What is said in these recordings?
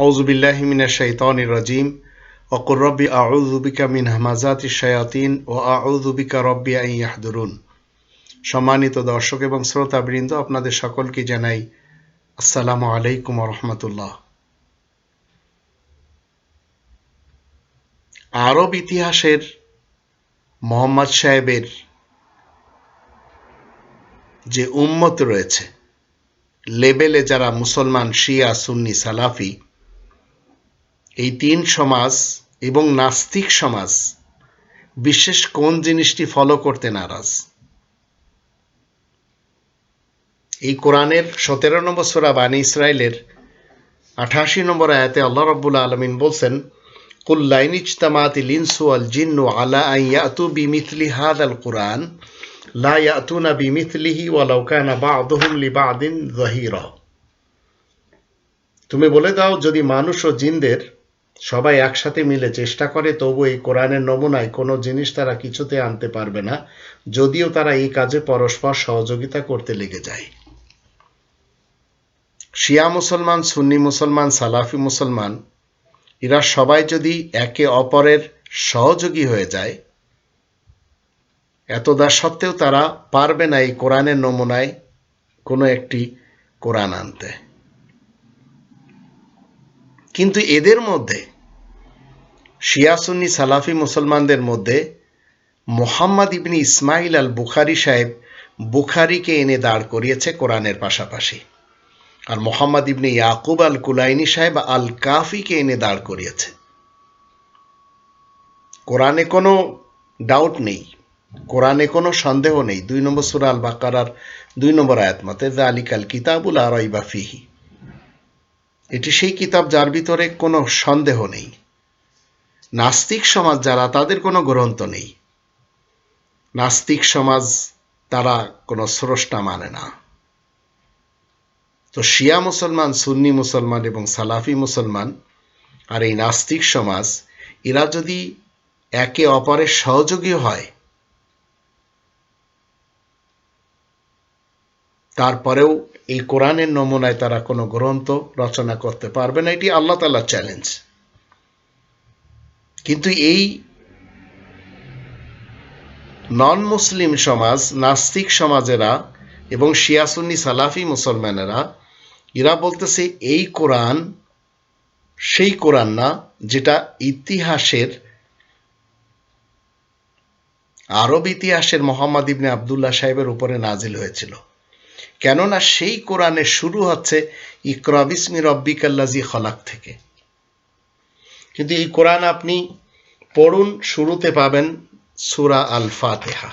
আউজুবিল্লাহমিনা শৈতান রাজিম। অকুর রব্বি আউজুবিকা মিন হামাজাতি শায়াতিন ও আউজুবিকা রব্বি আই সম্মানিত দর্শক এবং শ্রোতাবৃন্দ, আপনাদের সকলকে জানাই আসসালামু আলাইকুম রহমতুল্লাহ। আরব ইতিহাসের মোহাম্মদ সাহেবের যে উম্মত রয়েছে, লেবেলে যারা মুসলমান, শিয়া, সুন্নি, সালাফি এই তিন সমাজ এবং নাস্তিক সমাজ বিশেষ কোন জিনিসটি ফলো করতে নারাজ? এই কোরআনের সতেরো নম্বর সোরা বানী ইসরায়েলের আঠাশি নম্বর আয়াতে আল্লাহ রব্বুল আলমিন বলছেন কুল্লাইন ইজতামাত লিনসু আল জিন্নু আলা আন ইয়াতু বিমিথলি হাদ আল কোরআন, লা ইয়াতুনা বিমিথলিহি ওয়ালাউ কানা বা'দুহুম লিবা'দিন যাহিরা। তুমি বলে দাও, যদি মানুষ ও জিনদের সবাই একসাথে মিলে চেষ্টা করে, তবু এই কোরআনের নমুনায় কোনো জিনিস তারা কিছুতে আনতে পারবে না, যদিও তারা এই কাজে পরস্পর সহযোগিতা করতে লেগে যায়। শিয়া মুসলমান, সুন্নি মুসলমান, সালাফি মুসলমান, এরা সবাই যদি একে অপরের সহযোগী হয়ে যায় এতদা সত্ত্বেও তারা পারবে না এই কোরআনের নমুনায় কোনো একটি কোরআন আনতে। কিন্তু এদের মধ্যে শিয়াসুন্নি সালাফি মুসলমানদের মধ্যে মোহাম্মদ ইবনি ইসমাইল আল বুখারি সাহেব বুখারিকে এনে দাঁড় করিয়েছে কোরআনের পাশাপাশি। আর মোহাম্মদ ইবনে ইয়াকুব আল কুলাইনি সাহেব আল কাফিকে এনে দাঁড় করিয়েছে। কোরআনে কোনো ডাউট নেই, কোরআনে কোনো সন্দেহ নেই। দুই নম্বর সুরা আল বাকারার দুই নম্বর আয়াত মতে আলিকাল কিতাবুল আর ফিহি। এটি সেই কিতাব যার ভিতরে কোনো সন্দেহ নেই। নাস্তিক সমাজ যারা, তাদের কোনো গ্রন্থ নেই। নাস্তিক সমাজ তারা কোনো স্রষ্টা মানে না। তো শিয়া মুসলমান, সুন্নি মুসলমান এবং সালাফি মুসলমান আর এই নাস্তিক সমাজ, এরা যদি একে অপরের সহযোগী হয়, তারপরেও এই কোরআনের নমুনায় তারা কোনো গ্রন্থ রচনা করতে পারবে না, এটি আল্লাহ তালা চ্যালেঞ্জ কিন্তু এই নন মুসলিম সমাজ, নাস্তিক সমাজেরা এবং শিয়াসুন্নি সালাফি মুসলমানেরা, এরা বলতেছে এই কোরআন সেই কোরআন না, যেটা ইতিহাসের, আরব ইতিহাসের মোহাম্মদ ইবনে আবদুল্লাহ সাহেবের উপরে নাজিল হয়েছিল। কেননা সেই কোরআনের শুরু হচ্ছে ইকরাবিসমি রব্বিকাল্লাজি খলাক থেকে। কিন্তু এই কোরআন আপনি পড়ুন, শুরুতে পাবেন সুরা আল ফাতেহা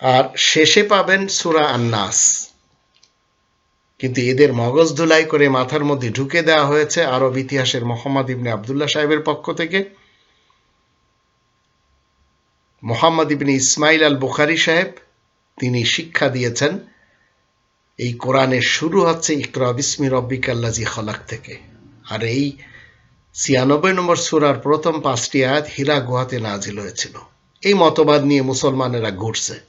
আর শেষে পাবেন সুরা আন্নাস। কিন্তু এদের মগজ ধুলাই করে মাথার মধ্যে ঢুকে দেওয়া হয়েছে আরব ইতিহাসের মোহাম্মদ ইবনে আবদুল্লাহ সাহেবের পক্ষ থেকে। মোহাম্মদ ইবনে ইসমাইল আল বুখারি সাহেব, তিনি শিক্ষা দিয়েছেন, এই কোরআনের শুরু হচ্ছে ইকরা বিসমি রব্বিক আল্লাজি খলাক থেকে। আর এই ছিয়ানব্বই নম্বর সুরার প্রথম পাঁচটি আয়াত হীরা গুহাতে নাজিল হয়েছিল। এই মতবাদ নিয়ে মুসলমানেরা ঘুরছে।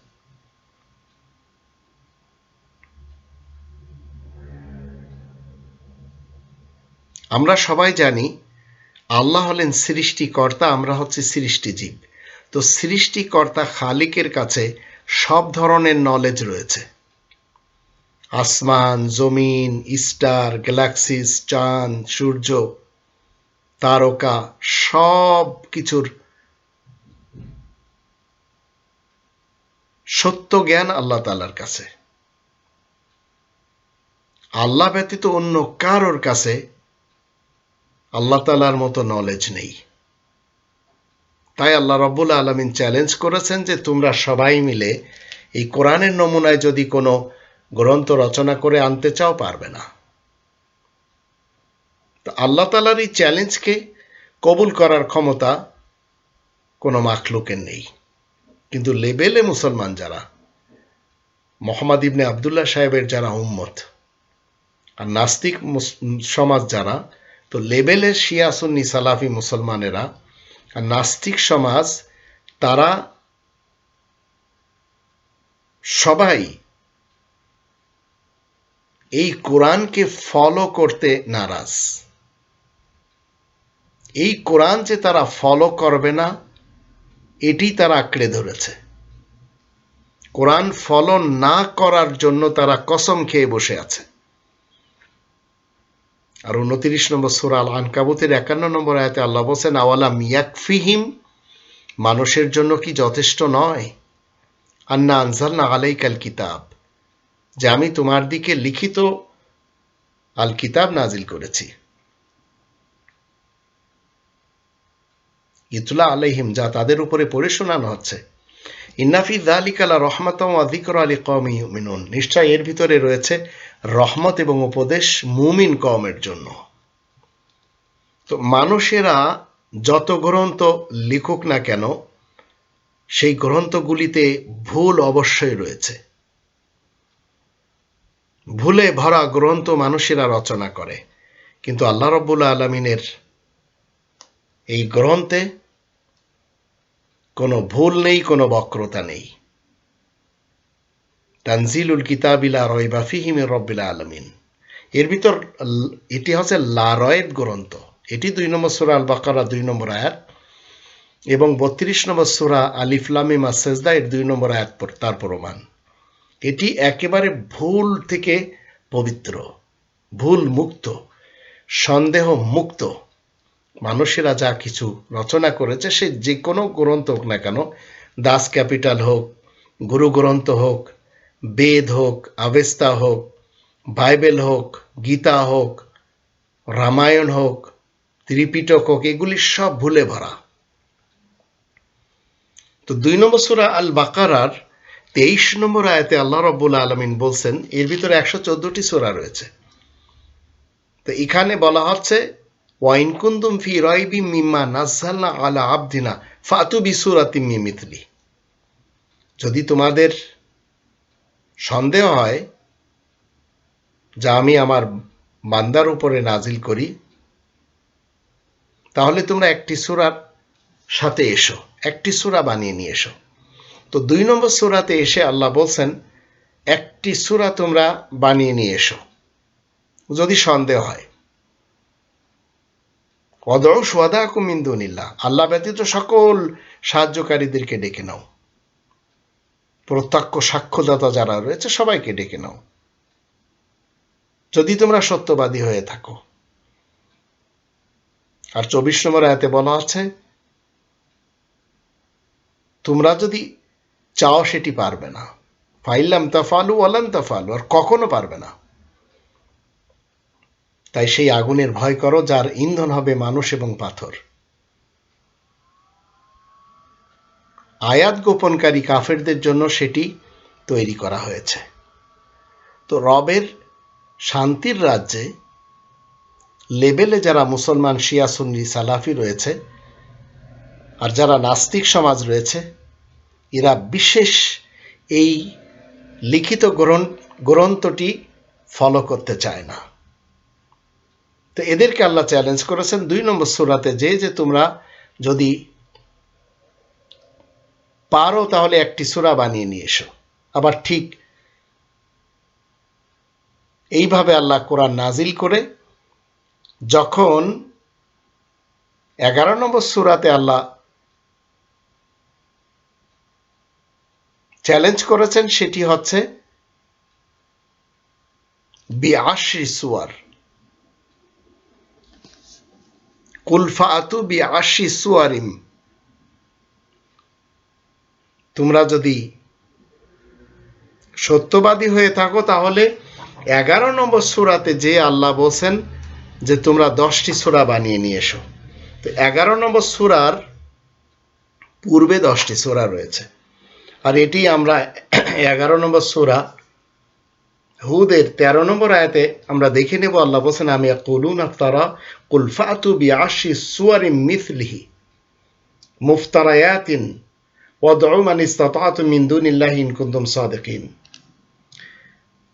আমরা সবাই জানি, আল্লাহ হলেন সৃষ্টিকর্তা, আমরা হচ্ছে সৃষ্টিজীব। তো সৃষ্টিকর্তা খালিকের কাছে সব ধরনের নলেজ রয়েছে। আসমান, জমিন, স্টার, গ্যালাক্সিস, চাঁদ, সূর্য তারকা সব কিছুর সত্য জ্ঞান আল্লাহ তালার কাছে। আল্লাহ ব্যতীত অন্য কারোর কাছে আল্লাহ তালার মতো নলেজ নেই। তাই আল্লাহ রব্বুল আলমিন চ্যালেঞ্জ করেছেন যে তোমরা সবাই মিলে এই কোরআনের নমুনায় যদি কোনো গ্রন্থ রচনা করে আনতে চাও, পারবে না। তো আল্লাহ তালার এই চ্যালেঞ্জকে কবুল করার ক্ষমতা কোনো মাখলুকের নেই। কিন্তু লেবেলে মুসলমান যারা, মোহাম্মদ ইবনে আবদুল্লাহ সাহেবের যারা উম্মত আর নাস্তিক সমাজ যারা, তো লেবেলে শিয়াসুন্নি সালাফি মুসলমানেরা আর নাস্তিক সমাজ, তারা সবাই এই কোরআনকে ফলো করতে নারাজ। এই কোরআন যে তারা ফলো করবে না, এটি তারা আঁকড়ে ধরেছে। কোরআন ফলো না করার জন্য তারা কসম খেয়ে বসে আছে। আর উনত্রিশ নম্বর সুরাল আনকাবুতের একান্ন নম্বর আয়াতে আল্লাহ বলছেন আওয়ালা মিয়াকফিহিম মানুষের জন্য কি যথেষ্ট নয়? আন্না আনসার না আলাইকাল কিতাব যে আমি তোমার দিকে লিখিত আল কিতাব নাজিল করেছি। ইতুলা আলাইহিম, যা তাদের উপরে পড়ে শোনানো হচ্ছে। ইন্নাফি দালিকালা আলী কম ইউমিনুন। নিশ্চয় এর ভিতরে রয়েছে রহমত এবং উপদেশ মুমিন কমের জন্য। তো মানুষেরা যত গ্রন্থ লিখুক না কেন, সেই গ্রন্থগুলিতে ভুল অবশ্যই রয়েছে। ভুলে ভরা গ্রন্থ মানুষেরা রচনা করে। কিন্তু আল্লাহ রব্বুল আলমিনের এই গ্রন্থে কোনো ভুল নেই, কোনো বক্রতা নেই। তানজিলুল কিতাবিলা রয়বা ফিহিমের রব্বিলা আলমিন। এর ভিতর এটি হচ্ছে লারয়েদ গ্রন্থ। এটি দুই নম্বর সুরা আল বাকারা দুই নম্বর আয়াত, এবং বত্রিশ নম্বর সুরা আলিফলামি মাসেজদা এর দুই নম্বর আয়াত তার প্রমাণ। এটি একেবারে ভুল থেকে পবিত্র, ভুল মুক্ত, সন্দেহ মুক্ত মানুষেরা যা কিছু রচনা করেছে, সে যে কোনো গ্রন্থ হোক না কেন, দাস ক্যাপিটাল হোক, গুরু গ্রন্থ হোক, বেদ হোক, আবেস্তা হোক, বাইবেল হোক, গীতা হোক, রামায়ণ হোক, ত্রিপিটক হোক, এগুলি সব ভুলে ভরা। তো দুই নম্বর সুরা আল বাকারার তেইশ নম্বর আয়াতে আল্লাহ রব্বুল আলমিন বলছেন, এর ভিতরে একশো চোদ্দটি সোরা রয়েছে। তো এখানে বলা হচ্ছে ওয়াইন ফি রয়বি মিম্মা নাজাল্লা আলা আবদিনা ফাতু বিসুরাতি মিমিতলি যদি তোমাদের সন্দেহ হয় যা আমি আমার বান্দার উপরে নাজিল করি, তাহলে তোমরা একটি সুরার সাথে এসো, একটি সুরা বানিয়ে নিয়ে এসো। তো দুই নম্বর সুরাতে এসে আল্লাহ বলছেন, একটি সুরা তোমরা বানিয়ে নিয়ে এসো। যদি সন্দেহ হয়। অদৌ সোয়াদা কুমিন্দুনিল্লা আল্লাহ ব্যতীত সকল সাহায্যকারীদেরকে ডেকে নাও। প্রত্যক্ষ সাক্ষ্যদাতা যারা রয়েছে, সবাইকে ডেকে নাও। যদি তোমরা সত্যবাদী হয়ে থাকো। আর চব্বিশ নম্বর আয়াতে বলা আছে, তোমরা যদি চাও সেটি পারবে না। ফাইলাম তাফালু ওয়ালান তাফালু, আর কখনো পারবে না। তাই সেই আগুনের ভয় করো, যার ইন্ধন হবে মানুষ এবং পাথর। আয়াত গোপনকারী কাফেরদের জন্য সেটি তৈরি করা হয়েছে। তো রবের শান্তির রাজ্যে লেবেলে যারা মুসলমান, শিয়া, সুন্নি, সালাফি রয়েছে আর যারা নাস্তিক সমাজ রয়েছে, এরা বিশেষ এই লিখিত গ্রন্থটি ফলো করতে চায় না। তো এদেরকে আল্লাহ চ্যালেঞ্জ করেছেন। দুই নম্বর সুরাতে যে যে তোমরা যদি পারো তাহলে একটি সুরা বানিয়ে নিয়ে এসো। আবার ঠিক এইভাবে আল্লাহ কোরআন নাজিল করে, যখন এগারো নম্বর সুরাতে আল্লাহ চ্যালেঞ্জ করেছেন, সেটি হচ্ছে বিআশি সুয়ার। কুলফাতু বি আশি সুয়ারিম তোমরা যদি সত্যবাদী হয়ে থাকো, তাহলে এগারো নম্বর সুরাতে যে আল্লাহ বলছেন যে তোমরা দশটি সুরা বানিয়ে নিয়ে এসো। তো এগারো নম্বর সুরার পূর্বে দশটি সুরা রয়েছে। আর এটি আমরা এগারো নম্বর সুরা হুদের তেরো নম্বর আয়াতে আমরা দেখে নেব, আল্লাহ বলছেন, আমি কুলুন আফতারা কুলফাতু বি আশি সুয়ারি মিথলিহি মুফতারায়াতিন ওয়াদউ মান ইসতাতাতু মিন দুনিল্লাহি ইন কুনতুম সাদিকিন।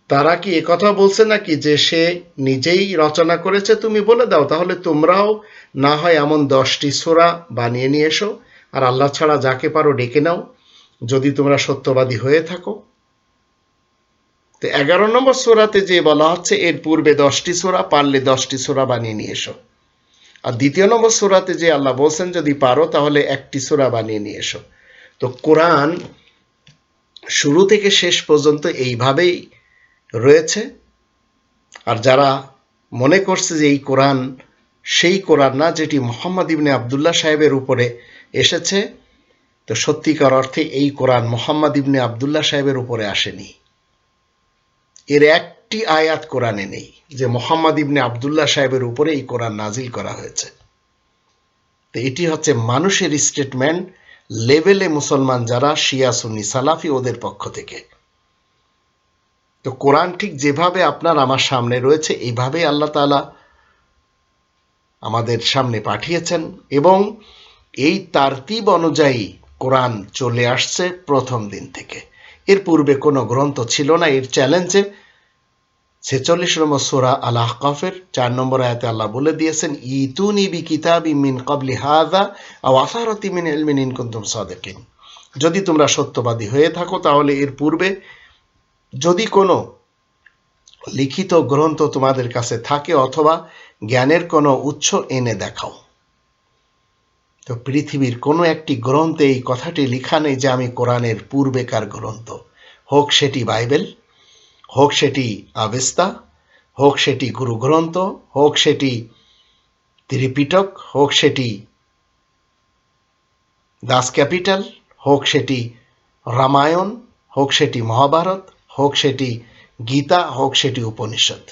তারা কি কথা বলছে নাকি যে সে নিজেই রচনা করেছে, তুমি বলে দাও, তাহলে তোমরাও না হয় এমন দশটি সোরা বানিয়ে নিয়ে এসো, আর আল্লাহ ছাড়া যাকে পারো ডেকে নাও, যদি তোমরা সত্যবাদী হয়ে থাকো। তো এগারো নম্বর সোরাতে যে বলা হচ্ছে, এর পূর্বে দশটি সোরা, পারলে দশটি সোরা বানিয়ে নিয়ে এসো। আর দ্বিতীয় নম্বর সোরাতে যে আল্লাহ বলছেন, যদি পারো তাহলে একটি সোরা বানিয়ে নিয়ে এসো। তো কোরআন শুরু থেকে শেষ পর্যন্ত এইভাবেই রয়েছে। আর যারা মনে করছে যে এই কোরআন সেই কোরআন না, যেটি মোহাম্মদ ইবনে আবদুল্লাহ সাহেবের উপরে এসেছে, তো সত্যিকার অর্থে এই কোরআন মোহাম্মদ ইবনে আবদুল্লাহ সাহেবের উপরে আসেনি। এর একটি আয়াত কোরআনে নেই, যে মোহাম্মদ ইবনে আবদুল্লাহ সাহেবের উপরে এই কোরআন নাজিল করা হয়েছে। তো এটি হচ্ছে মানুষের স্টেটমেন্ট লেভেলে মুসলমান যারা শিয়া, সুন্নি, সালাফি ওদের পক্ষ থেকে। তো কোরআন ঠিক যেভাবে আপনার আমার সামনে রয়েছে, এইভাবেই আল্লাহ তালা আমাদের সামনে পাঠিয়েছেন এবং এই তারতিব অনুযায়ী কোরআন চলে আসছে প্রথম দিন থেকে। এর পূর্বে কোনো গ্রন্থ ছিল না, এর চ্যালেঞ্জে ছেচল্লিশ নম্বর সোরা আল আহকাফের চার নম্বর আয়াতে আল্লাহ বলে দিয়েছেন, ইতুনি বি কিতাবি মিন কবলি হাদা আও আসারতি মিন এলমিন ইন কুন্তুম সাদেকিন। যদি তোমরা সত্যবাদী হয়ে থাকো, তাহলে এর পূর্বে যদি কোনো লিখিত গ্রন্থ তোমাদের কাছে থাকে অথবা জ্ঞানের কোনো উৎস এনে দেখাও। তো পৃথিবীর কোনো একটি গ্রন্থে এই কথাটি লেখা নেই যে আমি কোরআনের পূর্বেকার গ্রন্থ। হোক সেটি বাইবেল, হোক সেটি আবেস্তা, হোক সেটি গুরু গ্রন্থ, হোক সেটি ত্রিপিটক, হোক সেটি দাস ক্যাপিটাল, হোক সেটি রামায়ণ, হোক সেটি মহাভারত, হোক সেটি গীতা, হোক সেটি উপনিষদ।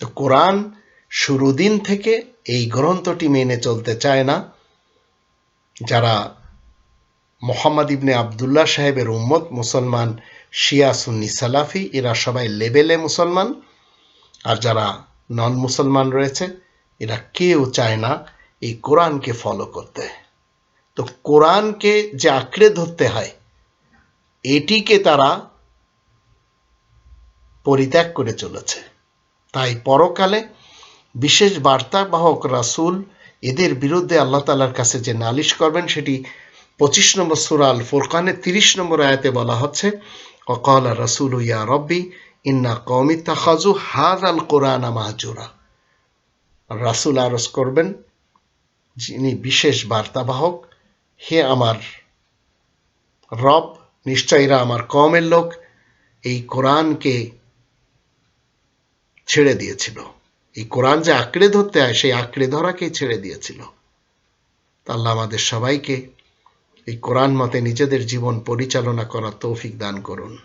তো কোরআন শুরু দিন থেকে এই গ্রন্থটি মেনে চলতে চায় না। যারা মোহাম্মদ ইবনে আবদুল্লাহ সাহেবের উম্মত, মুসলমান, শিয়া, সুন্নি, সালাফি, এরা সবাই লেবেলে মুসলমান। আর যারা নন মুসলমান রয়েছে, এরা কেউ চায় না এই কোরআনকে ফলো করতে। তো কোরআনকে যে আঁকড়ে ধরতে হয়, এটিকে তারা পরিত্যাগ করে চলেছে। তাই পরকালে বিশেষ বার্তাবাহক রাসুল এদের বিরুদ্ধে আল্লাহ তালার কাছে যে নালিশ করবেন, সেটি পঁচিশ নম্বর সুরাল ফোরকানে তিরিশ নম্বর আয়াতে বলা হচ্ছে, অকল রাসুল ইয়া রব্বি, ইন্না কৌমি তাহাজু হাজ আল কোরআন মাহজুরা। রাসুল আরজ করবেন, যিনি বিশেষ বার্তাবাহক হে আমার রব নিশ্চয়রা আমার কমের লোক, এই কোরআনকে ছেড়ে দিয়েছিল। এই কোরআন যে আঁকড়ে ধরতে হয়, সেই আঁকড়ে ধরাকেই ছেড়ে দিয়েছিল। আল্লাহ আমাদের সবাইকে এই কোরআন মতে নিজেদের জীবন পরিচালনা করার তৌফিক দান করুন।